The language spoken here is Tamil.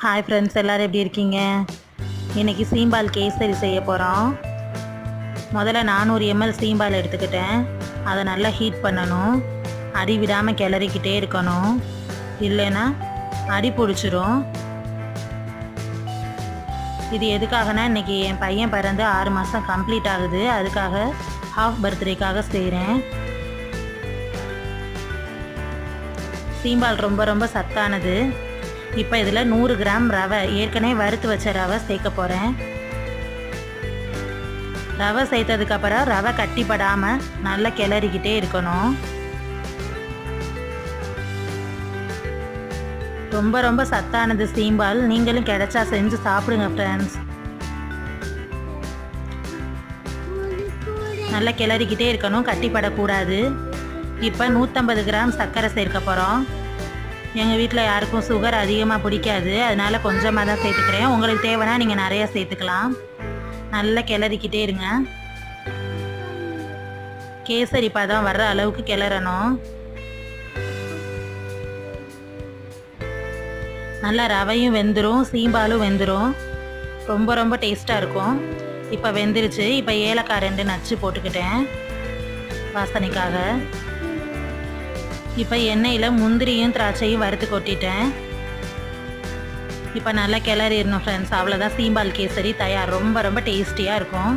ஹாய் ஃப்ரெண்ட்ஸ் எல்லோரும் எப்படி இருக்கீங்க? இன்றைக்கி சீம்பால் கேசரி செய்ய போகிறோம் முதல்ல நானூறு எம்எல் சீம்பால் எடுத்துக்கிட்டேன். அதை நல்லா ஹீட் பண்ணணும். அடி விடாமல் கிளறிக்கிட்டே இருக்கணும். இல்லைன்னா அடி பிடிச்சிரும். இது எதுக்காகனா இன்றைக்கி என் பையன் பிறந்து ஆறு மாதம் கம்ப்ளீட் ஆகுது. அதுக்காக ஹாஃப் பர்த்டேக்காக செய்கிறேன் சீம்பால் ரொம்ப ரொம்ப சத்தானது. இப்போ இதில் நூறு கிராம் ரவை ஏற்கனவே வறுத்து வச்ச ரவை சேர்க்க போகிறேன். ரவை சேர்த்ததுக்கப்புறம் ரவை கட்டிப்படாமல் நல்லா கிளறிக்கிட்டே இருக்கணும். ரொம்ப ரொம்ப சத்தானது சீம்பால் நீங்களும் கிடைச்சா செஞ்சு சாப்பிடுங்க ஃப்ரெண்ட்ஸ் நல்லா கிளறிக்கிட்டே இருக்கணும் கட்டிப்படக்கூடாது. இப்போ நூற்றம்பது கிராம் சர்க்கரை சேர்க்க போகிறோம். எங்கள் வீட்டில் யாருக்கும் சுகர் அதிகமாக பிடிக்காது. அதனால் கொஞ்சமாக தான் சேர்த்துக்கிறேன். உங்களுக்கு தேவைன்னா நீங்கள் நிறையா சேர்த்துக்கலாம். நல்லா கிளறிக்கிட்டே இருங்க. கேசரி பதம் வர்ற அளவுக்கு கிளறணும். நல்லா ரவையும் வெந்துடும் சீம்பாலும் வெந்துடும் ரொம்ப ரொம்ப டேஸ்ட்டாக இருக்கும். இப்போ வெந்துருச்சு. இப்போ ஏலக்காய் ரெண்டு நச்சு போட்டுக்கிட்டேன். வாசனைக்காக. இப்போ எண்ணெயில் முந்திரியும் திராட்சையும் வறுத்து கொட்டிட்டேன். இப்போ நல்லா கிளறிடணும் ஃப்ரெண்ட்ஸ் அவ்வளோதான் சீம்பால் கேசரி தயார். ரொம்ப ரொம்ப டேஸ்டியாக இருக்கும்.